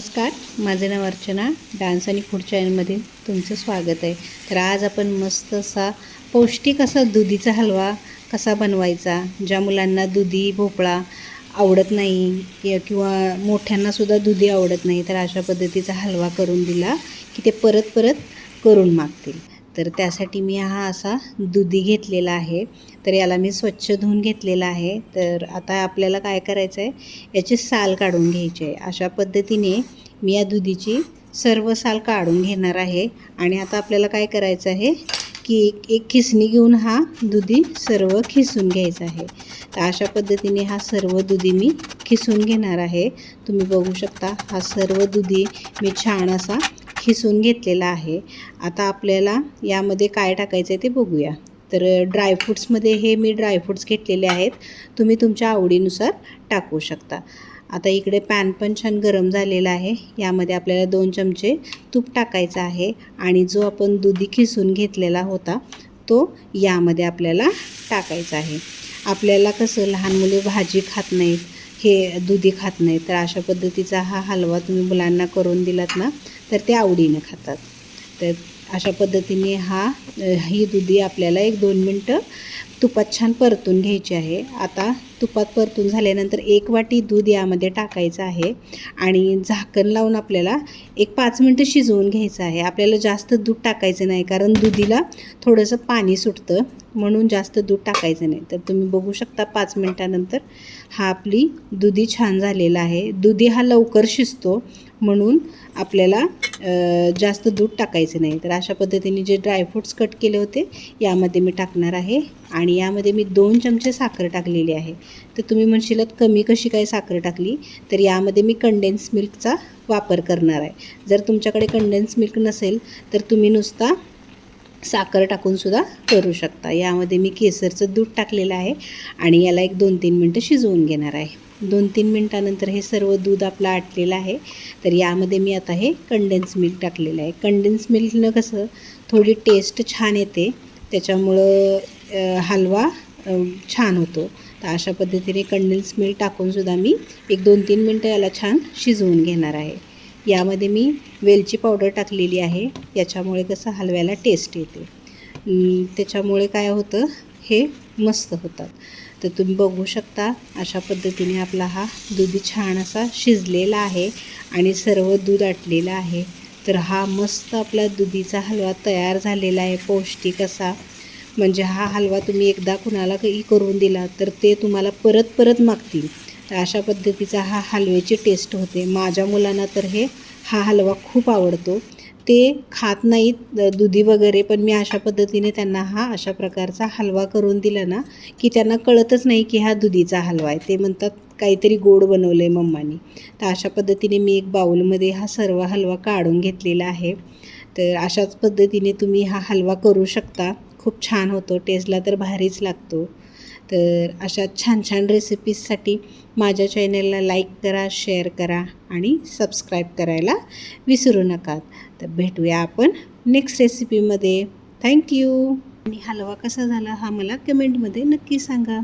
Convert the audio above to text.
नमस्कार माझे नाव अर्चना. डान्स आणि फूड चॅनलमध्ये तुमचं स्वागत आहे. तर आज आपण मस्त असा पौष्टिक असा दुधीचा हलवा कसा बनवायचा ज्या मुलांना दुधी भोपळा आवडत नाही किंवा मोठ्यांनासुद्धा दुधी आवडत नाही तर अशा पद्धतीचा हलवा करून दिला की ते परत परत करून मागतील. तर त्यासाठी मी हा असा दुधी घेतलेला आहे. तर याला मी स्वच्छ धुवून घेतलेला आहे. तर आता आपल्याला काय करायचं आहे याची साल काढून घ्यायची आहे. अशा पद्धतीने मी या दुधीची सर्व साल काढून घेणार आहे. आणि आता आपल्याला काय करायचं आहे? की एक- एक खिसणी घेऊन हा दुधी सर्व खिसून घ्यायचा आहे. तर अशा पद्धतीने हा सर्व दुधी मी खिसून घेणार आहे. तुम्ही बघू शकता हा सर्व दुधी मी छान असा खिसून घेतलेला आहे. आता आपल्याला यामध्ये काय टाकायचं आहे ते बघूया. तर ड्रायफ्रूट्समध्ये हे मी ड्रायफ्रूट्स घेतलेले आहेत. तुम्ही तुमच्या आवडीनुसार टाकू शकता. आता इकडे पॅन पण छान गरम झालेला आहे. यामध्ये आपल्याला दोन चमचे तूप टाकायचं आहे आणि जो आपण दुधी खिसून घेतलेला होता तो यामध्ये आपल्याला टाकायचा आहे. आपल्याला कसं लहान मुले भाजी खात नाहीत हे दुधी खात नाहीत तर अशा पद्धतीचा हा हलवा तुम्ही मुलांना करून दिलात ना तर ते आवडीनं खातात. तर अशा पद्धतीने हा ही दुधी आपल्याला एक दोन मिनटं तुपात छान परतून घ्यायची आहे. आता तुपात परतून झाल्यानंतर एक वाटी दूध यामध्ये टाकायचं आहे आणि झाकण लावून आपल्याला एक पाच मिनटं शिजवून घ्यायचं आहे. आपल्याला जास्त दूध टाकायचं नाही कारण दुधीला थोडंसं पाणी सुटतं म्हणून जास्त दूध टाकायचं नाही. तर तुम्ही बघू शकता पाच मिनटानंतर हा आपली दुधी छान झालेला आहे. दुधी हा लवकर शिजतो म्हणून आपल्याला जास्त दूध टाकायचं नाही. तर अशा पद्धतीने जे ड्रायफ्रूट्स कट केले होते यामध्ये मी टाकणार आहे. आणि यामध्ये मी दोन चमचे साखर टाकलेली आहे. तर तुम्ही म्हणशीलात कमी कशी काय साखर टाकली? तर यामध्ये मी कंडेन्स मिल्कचा वापर करणार आहे. जर तुमच्याकडे कंडेन्स मिल्क नसेल तर तुम्ही नुसता साखर टाकूनसुद्धा करू शकता. यामध्ये मी केसरचं दूध टाकलेलं आहे आणि याला एक दोन तीन मिनटं शिजवून घेणार आहे. दोन तीन मिनटानंतर हे सर्व दूध आपलं आटलेलं आहे. तर यामध्ये मी आता हे कंडेन्स मिल्क टाकलेलं आहे. कंडेन्स मिल्कनं कसं थोडी टेस्ट छान येते. त्याच्यामुळं हलवा छान होतो. तर अशा पद्धतीने कंडेन्स मिल्क टाकूनसुद्धा मी एक दोन तीन मिनटं याला छान शिजवून घेणार आहे. यामध्ये मी वेलची पावडर टाकलेली आहे. याच्यामुळे कसं हलव्याला टेस्ट येते. त्याच्यामुळे काय होतं हे मस्त होतात. तर तुम्ही बघू शकता अशा पद्धतीने आपला हा दुधी छान असा शिजलेला आहे आणि सर्व दूध आटलेलं आहे. तर हा मस्त आपला दुधीचा हलवा तयार झालेला आहे पौष्टिक असा. म्हणजे हा हलवा तुम्ही एकदा कुणाला काही करून दिला तर ते तुम्हाला परत परत मागतील. तर अशा पद्धतीचा हा हलव्याची टेस्ट होते. माझ्या मुलांना तर हे हा हलवा खूप आवडतो. ते खात नाहीत दुधी वगैरे पण मी अशा पद्धतीने त्यांना हा अशा प्रकारचा हलवा करून दिला ना की त्यांना कळतच नाही की हा दुधीचा हलवा आहे. ते म्हणतात काहीतरी गोड बनवलं आहे मम्मानी. तर अशा पद्धतीने मी एक बाऊलमध्ये हा सर्व हलवा काढून घेतलेला आहे. तर अशाच पद्धतीने तुम्ही हा हलवा करू शकता. खूप छान होतो टेस्टला तर भारीच लागतो. तर अशा छान छान रेसिपीजसाठी माझ्या चॅनलला लाईक करा शेअर करा आणि सबस्क्राईब करायला विसरू नका तर भेटूया आपण नेक्स्ट रेसिपीमध्ये थँक्यू आणि हलवा कसा झाला हा मला कमेंटमध्ये नक्की सांगा.